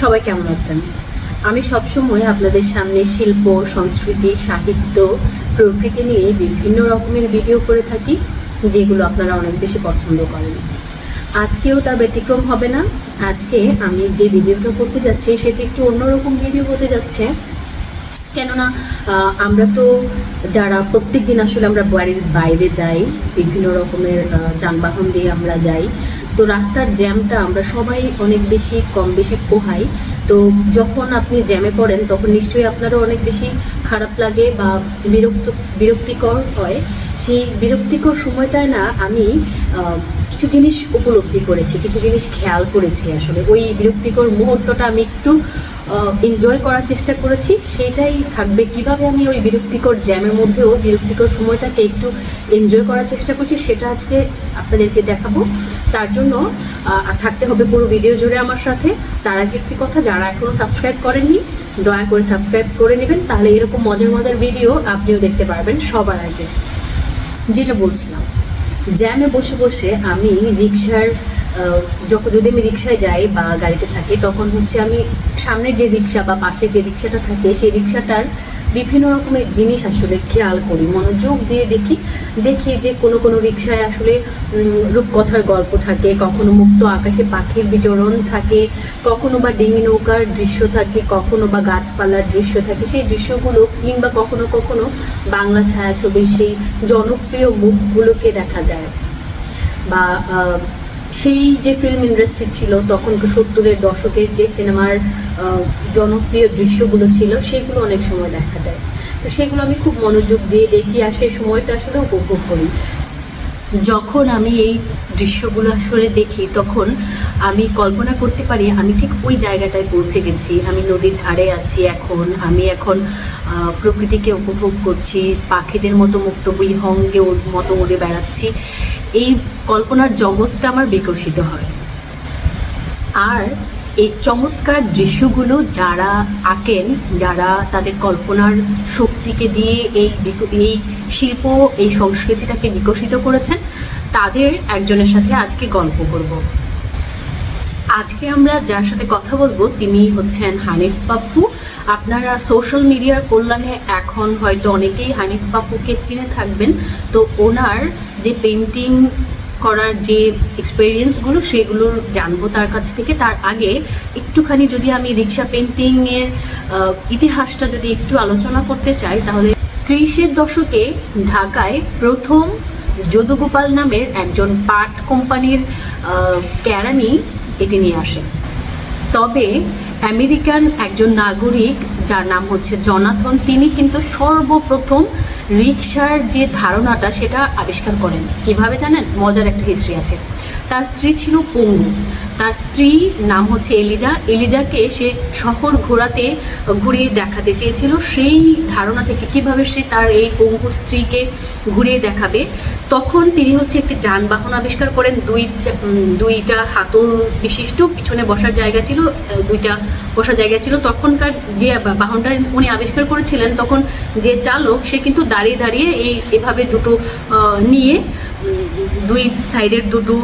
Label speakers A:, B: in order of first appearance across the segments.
A: সবাই কেমন আছেন? আমি সবসময় আপনাদের সামনে শিল্প, সংস্কৃতি, সাহিত্য, প্রকৃতি নিয়ে বিভিন্ন রকমের ভিডিও করে থাকি, যেগুলো আপনারা অনেক বেশি পছন্দ করেন। আজকেও তার ব্যতিক্রম হবে না। আজকে আমি যে ভিডিওটা করতে যাচ্ছি, সেটি একটু অন্যরকম ভিডিও হতে যাচ্ছে। কেননা আমরা তো যারা প্রত্যেক দিন আসলে আমরা বাড়ির বাইরে যাই, বিভিন্ন রকমের যানবাহন দিয়ে আমরা যাই তো রাস্তার জ্যামটা আমরা সবাই অনেক বেশি কম বেশি পোহাই। তো যখন আপনি জ্যামে পড়েন, তখন নিশ্চয়ই আপনারও অনেক বেশি খারাপ লাগে বা বিরক্ত, বিরক্তিকর হয়। সেই বিরক্তিকর সময়টায় না আমি কিছু জিনিস উপলব্ধি করেছি, কিছু জিনিস খেয়াল করেছি আসলে। ওই বিরক্তিকর মুহূর্তটা আমি একটু এনজয় করার চেষ্টা করেছি। সেটাই থাকবে। কীভাবে আমি ওই বিরক্তিকর জ্যামের মধ্যেও বিরক্তিকর সময়টাকে একটু এনজয় করার চেষ্টা করছি, সেটা আজকে আপনাদেরকে দেখাবো। তার জন্য থাকতে হবে পুরো ভিডিও জুড়ে আমার সাথে। তার আগে একটি কথা, যারা এখনও সাবস্ক্রাইব করেননি, দয়া করে সাবস্ক্রাইব করে নেবেন। তাহলে এরকম মজার মজার ভিডিও আপনিও দেখতে পারবেন সবার আগে। যেটা বলছিলাম জ্যামে বসে বসে আমি রিক্সার যখন যদি আমি রিক্সায় যাই বা গাড়িতে থাকি, তখন হচ্ছে আমি সামনের যে রিক্সা বা পাশের যে রিক্সাটা থাকে, সেই রিক্সাটার বিভিন্ন রকমের জিনিস আসলে খেয়াল করি, মনোযোগ দিয়ে দেখি দেখি যে কোনো কোনো রিক্সায় আসলে রূপকথার গল্প থাকে, কখনো মুক্ত আকাশে পাখির বিচরণ থাকে, কখনো বা ডিঙি নৌকার দৃশ্য থাকে, কখনো বা গাছপালার দৃশ্য থাকে, সেই দৃশ্যগুলো কিংবা কখনো কখনো বাংলা ছায়াছবির সেই জনপ্রিয় মুখগুলোকে দেখা যায়। বা সেই যে ফিল্ম ইন্ডাস্ট্রি ছিল, তখন সত্তরের দশকের যে সিনেমার জনপ্রিয় দৃশ্যগুলো ছিল, সেগুলো অনেক সময় দেখা যায়। তো সেগুলো আমি খুব মনোযোগ দিয়ে দেখি, আর সেই সময়টা আসলে উপভোগ করি। যখন আমি এই দৃশ্যগুলো আসলে দেখি, তখন আমি কল্পনা করতে পারি আমি ঠিক ওই জায়গাটায় পৌঁছে গেছি। আমি নদীর ধারে আছি এখন। আমি এখন প্রকৃতিকে উপভোগ করছি। পাখিদের মতো মুক্ত বিহঙ্গে মতো উড়ে বেড়াচ্ছি। এই কল্পনার জগৎটা আমার বিকশিত হয়। আর এই চমৎকার দৃশ্যগুলো যারা আঁকেন, যারা তাদের কল্পনার শক্তিকে দিয়ে এই এই শিল্প, এই সংস্কৃতিটাকে বিকশিত করেছেন, তাদের একজনের সাথে আজকে গল্প করব। আজকে আমরা যার সাথে কথা বলব, তিনি হচ্ছেন হানিফ পাপ্পু। আপনারা সোশ্যাল মিডিয়ার কল্যাণে এখন হয়তো অনেকেই হানিফ পাপ্পুকে চিনে থাকবেন। তো ওনার যে পেন্টিং করার যে এক্সপেরিয়েন্সগুলো সেগুলো জানব তার কাছ থেকে। তার আগে একটুখানি যদি আমি রিক্সা পেন্টিংয়ের ইতিহাসটা যদি একটু আলোচনা করতে চাই, তাহলে ত্রিশের দশকে ঢাকায় প্রথম যদুগোপাল নামের একজন পাট কোম্পানির কেরানি এটি নিয়ে আসেন তবে আমেরিকান একজন নাগরিক, যার নাম হচ্ছে জনাথন, তিনি কিন্তু সর্বপ্রথম রিক্সার যে ধারণাটা সেটা আবিষ্কার করেন। কীভাবে জানেন? মজার একটা হিস্ট্রি আছে। তার স্ত্রী ছিল পঙ্গু। তার স্ত্রী নাম হচ্ছে এলিজা। এলিজাকে সে শহর ঘোরাতে, ঘুরিয়ে দেখাতে চেয়েছিল। সেই ধারণা থেকে কীভাবে সে তার এই পঙ্গু স্ত্রীকে ঘুরিয়ে দেখাবে, তখন তিনি হচ্ছে একটি যানবাহন আবিষ্কার করেন। দুই দুইটা হাতল বিশিষ্ট, পিছনে বসার জায়গা ছিল দুইটা বসার জায়গা ছিল। তখনকার যে বাহনটা উনি আবিষ্কার করেছিলেন, তখন যে চালক, সে কিন্তু দাঁড়িয়ে দাঁড়িয়ে এই, এভাবে দুটো নিয়ে দুই সাইডের দুটো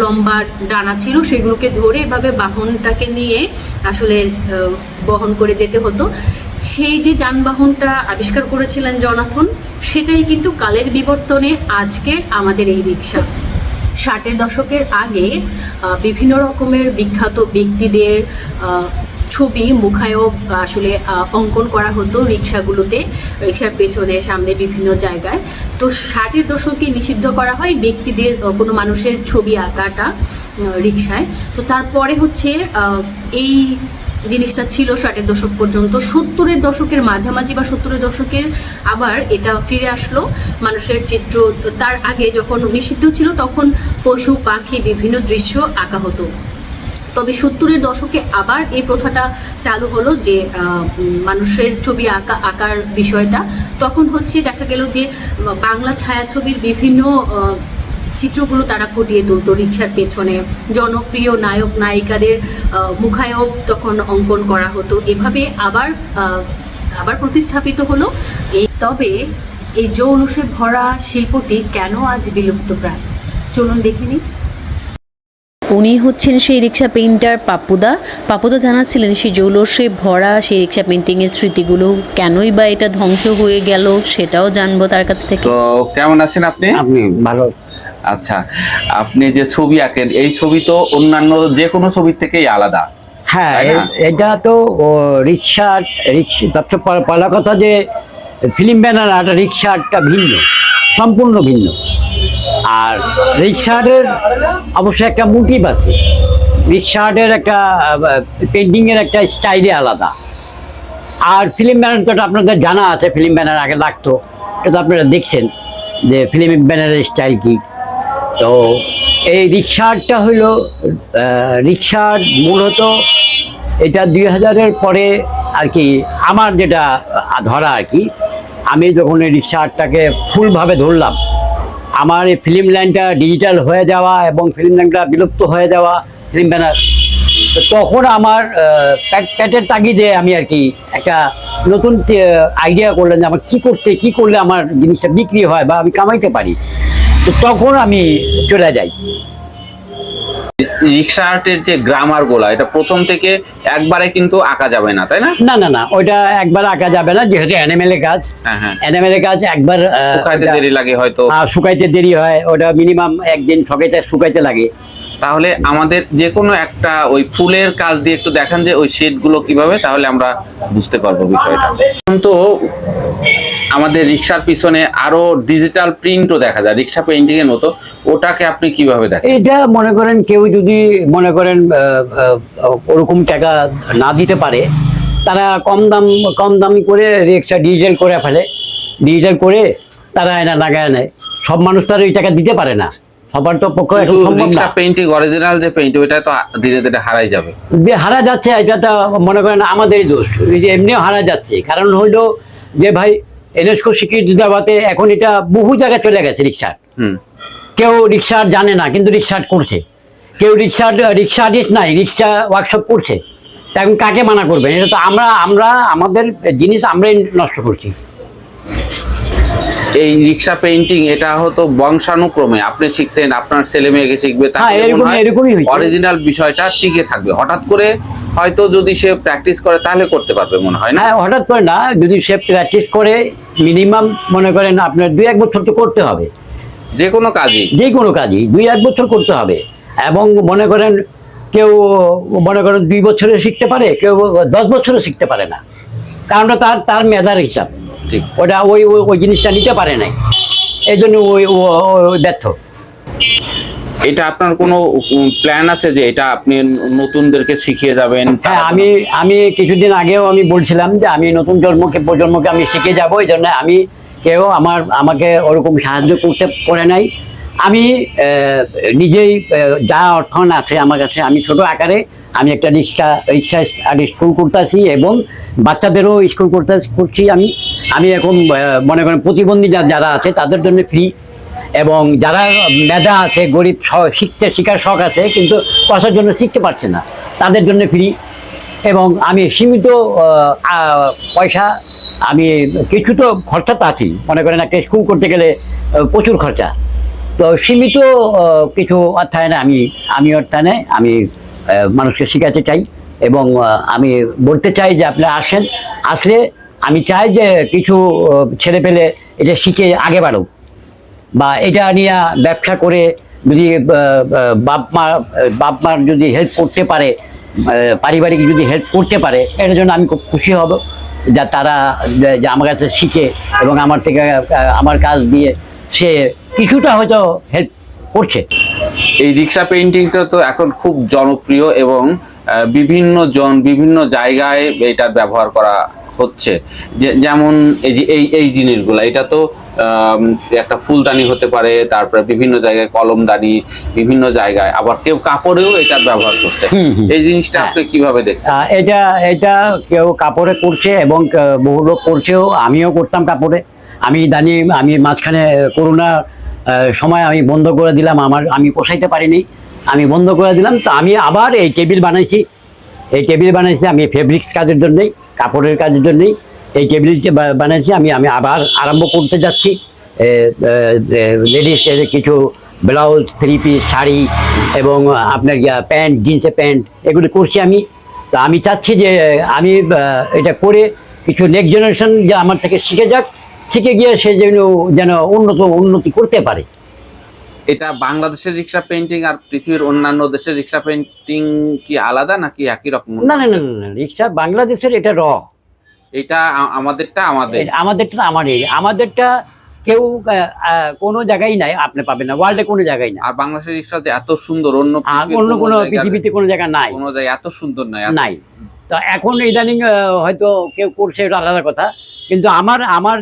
A: লম্বা ডানা ছিল, সেগুলোকে ধরে এভাবে বাহনটাকে নিয়ে আসলে বহন করে যেতে হতো। সেই যে যানবাহনটা আবিষ্কার করেছিলেন জনাথন, সেটাই কিন্তু কালের বিবর্তনে আজকে আমাদের এই রিক্সা ষাটের দশকের আগে বিভিন্ন রকমের বিখ্যাত ব্যক্তিদের ছবি মুখায়ব আসলে অঙ্কন করা হতো রিক্সাগুলোতে, রিক্সার পেছনে, সামনে বিভিন্ন জায়গায়। তো ষাটের দশকে নিষিদ্ধ করা হয় ব্যক্তিদের কোনো মানুষের ছবি আঁকাটা রিক্সায়। তো তারপরে হচ্ছে এই জিনিসটা ছিল ষাটের দশক পর্যন্ত। সত্তরের দশকের মাঝামাঝি বা সত্তরের দশকের আবার এটা ফিরে আসলো। মানুষের চিত্র, তার আগে যখন নিষিদ্ধ ছিল তখন পশু, পাখি, বিভিন্ন দৃশ্য আঁকা হতো। তবে সত্তরের দশকে আবার এই প্রথাটা চালু হলো যে মানুষের ছবি আঁকা, আঁকার বিষয়টা। তখন হচ্ছে দেখা গেল যে, বাংলা ছায়াছবির বিভিন্ন চিত্রগুলো তারা ফুটিয়ে তুলতো রিক্সার পেছনে। জনপ্রিয় নায়ক, নায়িকাদের মুখায়ব তখন অঙ্কন করা হতো। এভাবে আবার আবার প্রতিস্থাপিত হলো। এই তবে এই জৌলুসে ভরা শিল্পটি কেন আজ বিলুপ্ত প্রায় চলুন দেখে নিই। উনি হচ্ছেন সেই রিক্সা পেইন্টার পাপুদা। পাপুদা জানাচ্ছিলেন সেই জৌলসে ভরা সেই রিক্সা পেইন্টিংয়ের স্মৃতিগুলো কেনই বা এটা ধ্বংস হয়ে গেল সেটাও জানব তার কাছ থেকে।
B: তো কেমন আছেন আপনি?
C: আপনি ভালো
B: আচ্ছা আপনি যে ছবি আঁকেন এই ছবি তো অন্যান্য যে কোনো ছবির থেকেই আলাদা।
C: হ্যাঁ এটা তো ও, রিক্সা পা- পালা কথা যে ফিল্ম ব্যানার আর রিক্সাটা ভিন্ন সম্পূর্ণ ভিন্ন। আর রিক্সাটের অবশ্যই একটা মোটিভ আছে। রিক্সাটের একটা পেন্টিংয়ের একটা স্টাইলে আলাদা। আর ফিল্ম ব্যানার তো আপনাদের জানা আছে ফিল্ম ব্যানার আগে লাগতো। এটা তো আপনারা দেখছেন যে ফিল্ম ব্যানারের স্টাইল কী। তো এই রিক্সারটা হলো আহ, রিক্সার মূলত এটা দুই হাজারের পরে আর কি আমার যেটা ধরা আর কি আমি যখন এই রিক্সারটাকে ফুলভাবে ধরলাম আমার এই ফিল্ম লাইনটা ডিজিটাল হয়ে যাওয়া এবং ফিল্ম লাইনটা বিলুপ্ত হয়ে যাওয়া ফিল্ম ব্যানার তখন আমার প্যাট- প্যাটের তাগিদে আমি আর কি একটা নতুন আইডিয়া করলাম যে আমার কী করতে, কী করলে আমার জিনিসটা বিক্রি হয় বা আমি কামাইতে পারি। তো তখন আমি চলে যাই।
B: রিক্সা আর্টের যে গ্রামারগুলা এটা প্রথম থেকে একবারে কিন্তু আঁকা যাবে না তাই না?
C: না না না ওইটা একবার আঁকা যাবে না যেহেতু অ্যানিমেলের কাজ।
B: হ্যাঁ হ্যাঁ।
C: অ্যানিমেলের কাজ একবার
B: শুকাইতে দেরি লাগে হয়তো।
C: শুকাইতে দেরি হয় ওটা মিনিমাম একদিন শুকাইতে শুকাইতে লাগে।
B: তাহলে আমাদের যে কোনো একটা ওই ফুলের কাজ দিয়ে একটু দেখান যে ওই শেডগুলো কীভাবে তাহলে আমরা বুঝতে পারব বিষয়টা। এখন তো আমাদের রিক্সার পিছনে আরও ডিজিটাল প্রিন্টও দেখা যায় রিক্সা পেইন্টিং এর মতো। ওটাকে আপনি কীভাবে দেখেন?
C: এটা মনে করেন কেউ যদি মনে করেন ওরকম টাকা না দিতে পারে তারা কম দাম কম দামি করে রিক্সা ডিজিটাল করে ফেলে। ডিজিটাল করে তারা এনা লাগায় নেয়। সব মানুষ তার এই টাকা দিতে পারে না। সবার তো পক্ষে এখন সম্ভব না।
B: রিক্সা পেইন্টিং অরিজিনাল যে পেইন্ট ওইটা তো ধীরে ধীরে হারাই যাবে।
C: যে হারা যাচ্ছে এটা তো মনে করেন আমাদেরই দোষ। এই যে এমনিও হারা যাচ্ছে। কারণ হইল যে ভাই এনএসকো স্বীকৃতি দেওয়াতে এখন এটা বহু জায়গায় চলে গেছে রিক্সার
B: হুম।
C: কেউ রিক্সার জানে না কিন্তু রিক্সার করছে। কেউ রিক্সার রিক্সা আর্টিস্ট নাই রিক্সা ওয়ার্কশপ করছে। এখন কাকে মানা করবেন? এটা তো আমরা আমরা আমাদের জিনিস আমরাই নষ্ট করছি।
B: এই রিক্সা পেইন্টিং এটা হতো বংশানুক্রমে। আপনি শিখছেন আপনার ছেলে মেয়েকে শিখবে
C: হ্যাঁ,
B: অরিজিনাল বিষয়টা টিকে থাকবে। হঠাৎ করে হয়তো যদি সে প্র্যাকটিস করে তাহলে করতে পারবে মনে হয় না?
C: হ্যাঁ হঠাৎ করে না। যদি সে প্র্যাকটিস করে মিনিমাম মনে করেন আপনার দুই এক বছর তো করতে হবে।
B: যে কোনো কাজই।
C: যে কোনো কাজই দুই এক বছর করতে হবে। এবং মনে করেন কেউ মনে করেন দুই বছরে শিখতে পারে কেউ দশ বছরে শিখতে পারে না। কারণটা তার তার মেধার হিসাব। ওটা ওই ওই- ওই জিনিসটা নিতে পারে নাই। এই জন্য ওই ব্যর্থ।
B: এটা আপনার কোনো প্ল্যান আছে যে এটা আপনি নতুনদেরকে শিখিয়ে যাবেন?
C: হ্যাঁ আমি আমি কিছুদিন আগেও আমি বলছিলাম যে আমি নতুন জন্মকে প্রজন্মকে আমি শিখে যাব এই জন্য আমি কেউ আমার আমাকে ওরকম সাহায্য করতে করে নাই। আমি নিজেই যা অর্থন আছে আমার কাছে, আমি ছোট আকারে আমি একটা রিক্সা রিক্সা স্কুল করতেছি এবং বাচ্চাদেরও স্কুল করতে, করছি আমি। আমি এখন মনে করেন প্রতিবন্ধী যারা আছে তাদের জন্য ফ্রি এবং যারা মেধা আছে, গরিব শিখতে, শিখার শখ আছে, কিন্তু পয়সার জন্য শিখতে পারছে না, তাদের জন্য ফ্রি এবং আমি সীমিত পয়সা, আমি কিছু তো খরচা তো আছি মনে করেন একটা স্কুল করতে গেলে প্রচুর খরচা। তো সীমিত কিছু অর্থায়নে আমি আমি অর্থায়নে আমি মানুষকে শেখাতে চাই এবং আমি বলতে চাই যে আপনি আসেন, আসলে আমি চাই যে কিছু ছেলে পেলে এটা শিখে আগে বাড়ুক বা এটা নিয়ে ব্যবসা করে যদি বাপ মা, বাপ মার যদি হেল্প করতে পারে পারিবারিক যদি হেল্প করতে পারে এটার জন্য আমি খুব খুশি হব যা তারা, যে আমার কাছে শিখে এবং আমার থেকে আমার কাজ দিয়ে সে কিছুটা হয়তো হেল্প করছে।
B: এই রিক্সা পেইন্টিংটা তো এখন খুব জনপ্রিয় এবং বিভিন্ন জন বিভিন্ন জায়গায় এটা ব্যবহার করা হচ্ছে। যে যেমন এই যে এই এই জিনিসগুলো এটা তো একটা ফুলদানি হতে পারে তারপরে বিভিন্ন জায়গায় কলমদানি বিভিন্ন জায়গায় আবার কেউ কাপড়েও এটা ব্যবহার করছে। এই জিনিসটা আপনি কীভাবে দেখছেন?
C: এটা এটা কেউ কাপড়ে করছে এবং বহু লোক করছেও আমিও করতাম কাপড়ে। আমি দানি, আমি মাঝখানে করোনা সময় আমি বন্ধ করে দিলাম, আমার, আমি পোষাইতে পারিনি। আমি বন্ধ করে দিলাম, তো আমি আবার এই টেবিল বানাইছি। এই টেবিল বানাইছি, আমি ফেব্রিক্স কাজের জন্যই, কাপড়ের কাজের জন্যই। এই টেবিল বানাইছি, আমি আমি আবার আরম্ভ করতে যাচ্ছি। লেডিস কিছু ব্লাউজ থ্রি পিস শাড়ি এবং আপনার প্যান্ট, জিন্সের প্যান্ট, এগুলো করছি আমি। তো আমি চাচ্ছি যে, আমি এটা করে কিছু নেক্সট জেনারেশন যে আমার থেকে শিখে যাক। শিখে গিয়ে সে যেন যেন উন্নত উন্নতি করতে পারে।
B: এটা বাংলাদেশের রিক্সা পেন্টিং আর পৃথিবীর অন্যান্য দেশের রিক্সা পেন্টিং কি আলাদা নাকি একই রকম?
C: না না না রিক্সা বাংলাদেশের এটা র।
B: এটা আমাদেরটা আমাদের।
C: আমাদেরটা আমারই। আমাদেরটা কেউ কোনো জায়গায় নাই আপনি পাবেন না। ওয়ার্ল্ডে কোনো জায়গায় না
B: আর বাংলাদেশের রিক্সা যে এত সুন্দর অন্য
C: অন্য কোনো পৃথিবীতে কোনো জায়গা নাই।
B: কোনো জায়গায় এত সুন্দর এত-
C: নাই। তো এখন ইদানিং হয়তো কেউ করছে এটা আলাদা কথা। কিন্তু আমার আমার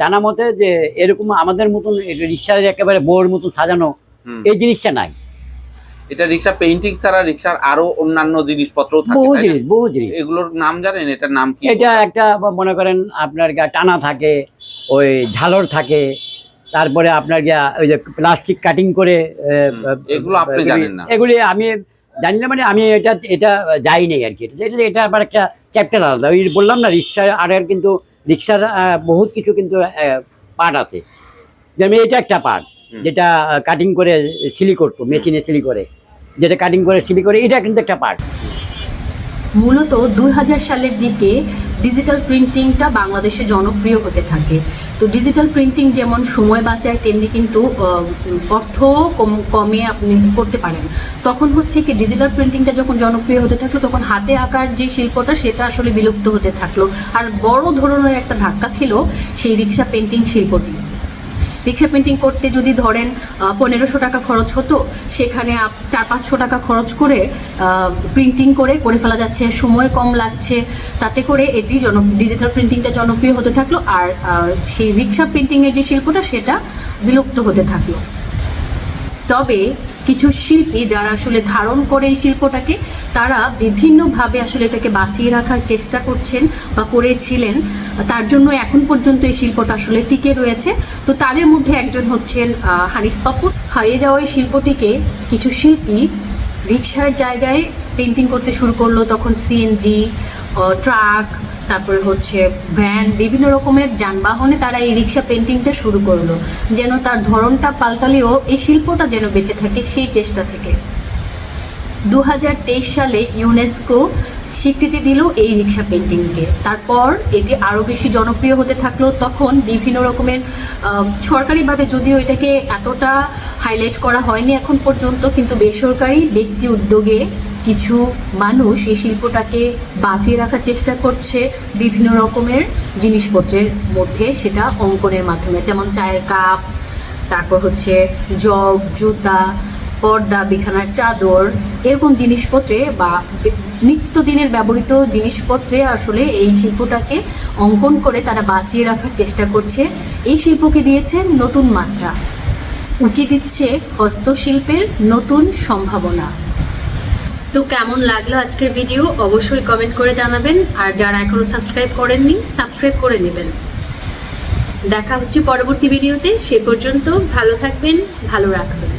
C: জানা মতে যে এরকম আমাদের মতন রিক্সার একেবারে বোর মতন সাজানো এই জিনিসটা নাই।
B: এটা রিক্সা পেইন্টিং ছাড়া রিক্সার আরও অন্যান্য জিনিসপত্র থাকে
C: বহু জিনিস বহু জিনিস।
B: এগুলোর নাম জানেন? এটার নাম কি
C: এটা একটা মনে করেন আপনার গা টানা থাকে ওই ঝালর থাকে তারপরে আপনার গিয়া ওই যে প্লাস্টিক কাটিং করে
B: এগুলো আপনি জানেন না।
C: এগুলি আমি জানি না মানে আমি এটা এটা যাই নেই আর কি। এটা এটা- আবার একটা চ্যাপ্টার আলাদা। ওই বললাম না রিক্সার আর আর কিন্তু রিক্সার বহুত কিছু কিন্তু পার্ট আছে। যেমন এটা একটা পার্ট যেটা কাটিং করে সিলি করতো মেশিনে সিলি করে। যেটা কাটিং করে সিলি করে এটা কিন্তু একটা পার্ট
A: মূলত দুই হাজার সালের দিকে ডিজিটাল প্রিন্টিংটা বাংলাদেশে জনপ্রিয় হতে থাকে। তো ডিজিটাল প্রিন্টিং যেমন সময় বাঁচায়, তেমনি কিন্তু অর্থ কম, কমে আপনি করতে পারেন। তখন হচ্ছে কি ডিজিটাল প্রিন্টিংটা যখন জনপ্রিয় হতে থাকল, তখন হাতে আঁকার যে শিল্পটা, সেটা আসলে বিলুপ্ত হতে থাকল। আর বড় ধরনের একটা ধাক্কা খেলো সেই রিক্সা পেন্টিং শিল্পটি। রিক্সা পেন্টিং করতে যদি ধরেন পনেরোশো টাকা খরচ হতো, সেখানে চার পাঁচশো টাকা খরচ করে প্রিন্টিং করে করে ফেলা যাচ্ছে, সময় কম লাগছে, তাতে করে এটি জন ডিজিটাল প্রিন্টিংটা জনপ্রিয় হতে থাকল, আর সেই রিক্সা পেন্টিংয়ের যে শিল্পটা, সেটা বিলুপ্ত হতে থাকল। তবে কিছু শিল্পী যারা আসলে ধারণ করে এই শিল্পটাকে, তারা বিভিন্নভাবে আসলে এটাকে বাঁচিয়ে রাখার চেষ্টা করছেন বা করেছিলেন। তার জন্য এখন পর্যন্ত এই শিল্পটা আসলে টিকে রয়েছে। তো তাদের মধ্যে একজন হচ্ছেন হানিফ পাপু হারিয়ে যাওয়া এই শিল্পটিকে কিছু শিল্পী রিক্সার জায়গায় পেন্টিং করতে শুরু করল, তখন সিএনজি ট্রাক তারপরে হচ্ছে ভ্যান, বিভিন্ন রকমের যানবাহনে তারা এই রিক্সা পেন্টিংটা শুরু করল। যেন তার ধরনটা পাল্টালেও এই শিল্পটা যেন বেঁচে থাকে সেই চেষ্টা থেকে। দু হাজার তেইশ সালে ইউনেস্কো স্বীকৃতি দিল এই রিক্সা পেন্টিংকে। তারপর এটি আরও বেশি জনপ্রিয় হতে থাকল তখন বিভিন্ন রকমের সরকারিভাবে যদিও এটাকে এতটা হাইলাইট করা হয়নি এখন পর্যন্ত, কিন্তু বেসরকারি ব্যক্তি উদ্যোগে কিছু মানুষ এই শিল্পটাকে বাঁচিয়ে রাখার চেষ্টা করছে বিভিন্ন রকমের জিনিসপত্রের মধ্যে সেটা অঙ্কনের মাধ্যমে। যেমন চায়ের কাপ, তারপর হচ্ছে জগ, জুতা পর্দা, বিছানার চাদর, এরকম জিনিসপত্রে বা নিত্যদিনের ব্যবহৃত জিনিসপত্রে আসলে এই শিল্পটাকে অঙ্কন করে তারা বাঁচিয়ে রাখার চেষ্টা করছে। এই শিল্পকে দিয়েছে নতুন মাত্রা। উকি দিচ্ছে হস্তশিল্পের নতুন সম্ভাবনা। তো কেমন লাগল আজকের ভিডিও? অবশ্যই কমেন্ট করে জানাবেন। আর যারা এখনও সাবস্ক্রাইব করেননি, সাবস্ক্রাইব করে নেবেন। দেখা হচ্ছে পরবর্তী ভিডিওতে। সে পর্যন্ত ভালো থাকবেন, ভালো রাখবেন।